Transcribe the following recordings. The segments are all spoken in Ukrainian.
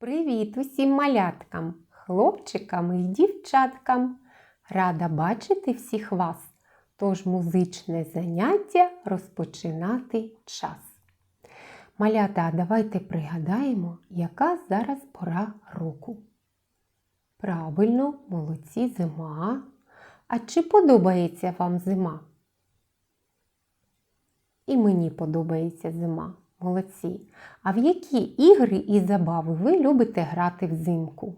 Привіт усім маляткам, хлопчикам і дівчаткам! Рада бачити всіх вас, тож музичне заняття розпочинати час. Малята, давайте пригадаємо, яка зараз пора року. Правильно, молодці зима. А чи подобається вам зима? І мені подобається зима. Молодці. А в які ігри і забави ви любите грати взимку?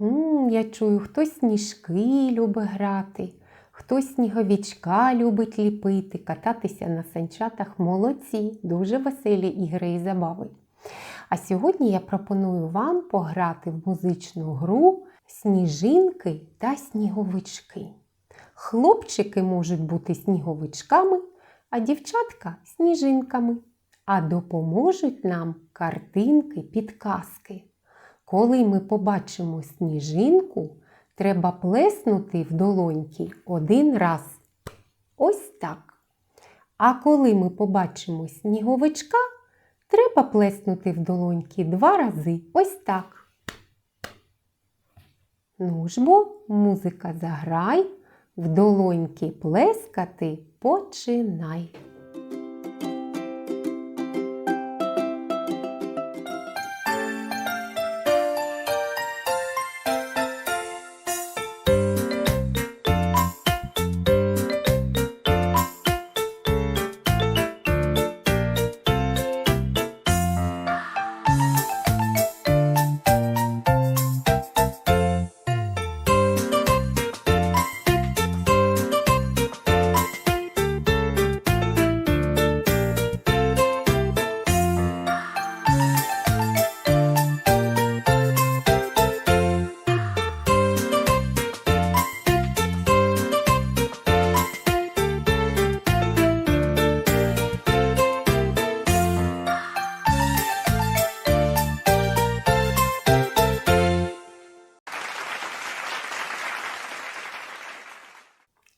м я чую, хтось сніжки любить грати, хтось сніговічка любить ліпити, кататися на санчатах. Молодці, дуже веселі ігри і забави. А сьогодні я пропоную вам пограти в музичну гру Сніжинки та сніговички. Хлопчики можуть бути сніговичками, а дівчатка сніжинками. А допоможуть нам картинки, підказки. Коли ми побачимо сніжинку, треба плеснути в долоньки один раз. Ось так. А коли ми побачимо сніговичка, треба плеснути в долоньки два рази. Ось так. Ну ж бо, музика заграй, в долоньки плескати починай.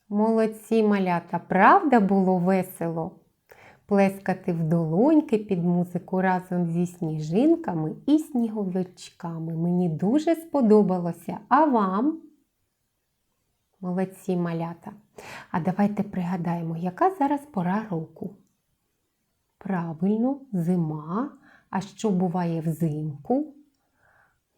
Молодці малята, правда було весело? Плескати в долоньки під музику разом зі сніжинками і сніговичками. Мені дуже сподобалося. А вам? Молодці малята. А давайте пригадаємо, яка зараз пора року. Правильно, зима. А що буває взимку?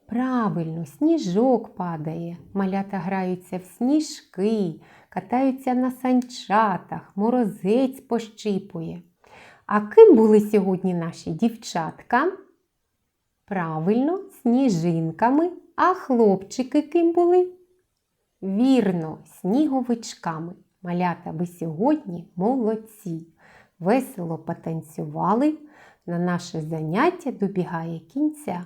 Правильно, сніжок падає, малята граються в сніжки, катаються на санчатах, морозець пощипує. А ким були сьогодні наші дівчатка? Правильно, сніжинками, а хлопчики ким були? Вірно, сніговичками. Малята, ви сьогодні молодці. Весело потанцювали. На наше заняття добігає кінця.